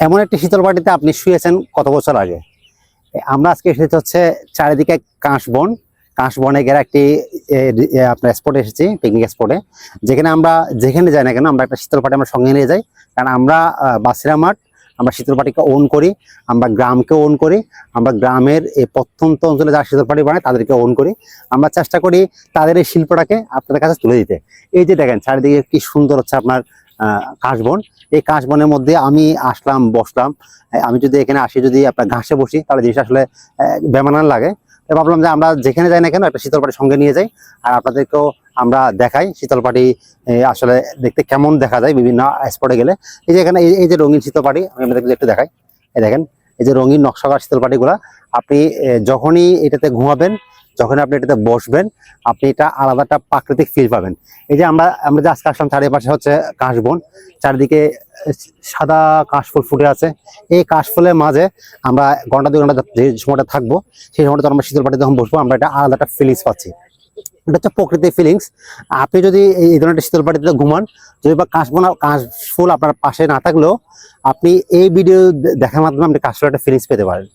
এমন একটি শীতল পাটিতে আপনি শুয়েছেন কত বছর আগে? আমরা আজকে এসেছি হচ্ছে চারিদিকে কাশবন। কাশবনে গেলে একটি আপনার স্পটে এসেছি পিকনিক স্পটে যেখানে আমরা, যেখানে যাই না কেন, আমরা একটা শীতল পাটি আমরা সঙ্গে নিয়ে যাই। কারণ আমরা বাসিরা মাঠ, আমরা শীতল পাটিকে ওন করি, আমরা গ্রামকে ওন করি, আমরা গ্রামের এই প্রত্যন্ত অঞ্চলে যারা শীতল পাটি বানায় তাদেরকে ওন করি। আমরা চেষ্টা করি তাদের এই শিল্পটাকে আপনাদের কাছে তুলে দিতে। এই যে দেখেন, চারিদিকে কি সুন্দর হচ্ছে আপনার কাশবন। এই কাশবনের মধ্যে আমি আসলাম, বসলাম। আমি যদি এখানে আসি, যদি আপনার ঘাসে বসি, তাহলে জিনিসটা আসলে বেমানান লাগে। তো ভাবলাম যে আমরা যেখানে যাই না কেন, একটা শীতল পাটি সঙ্গে নিয়ে যাই। আর আপনাদেরকেও আমরা দেখাই শীতল পাটি আসলে দেখতে কেমন দেখা যায় বিভিন্ন স্পটে গেলে। এই যে এখানে, এই- যে রঙিন শীতল পাটি আমি আপনাদেরকে একটু দেখাই। এই দেখেন, এই যে রঙিন নকশাকার শীতল পাটিগুলা আপনি যখনই এটাতে ঘুমাবেন যখন আপনি এটাতে বসবেন, আপনি এটা আলাদা একটা প্রাকৃতিক ফিল পাবেন। এই যে আমরা আমরা যে আজকে আসলাম, চারিপাশে হচ্ছে কাশবন। চারিদিকে সাদা কাশফুল ফুটে আছে। এই কাশফুলের মাঝে আমরা ঘণ্টা দুই ঘণ্টা যে সময়টা থাকব, সেই সময়টা যখন আমরা শীতল পাটি যখন বসবো, আমরা এটা আলাদা একটা ফিলিংস পাচ্ছি। এটা হচ্ছে প্রকৃতির ফিলিংস আপনি যদি এই ধরনের শীতল পাটিতে ঘুমান, যদি বা কাশবনা, কাশফুল আপনার পাশে না থাকলেও, আপনি এই ভিডিও দেখার মাধ্যমে আপনি কাশফুল একটা ফিলিংস পেতে পারেন।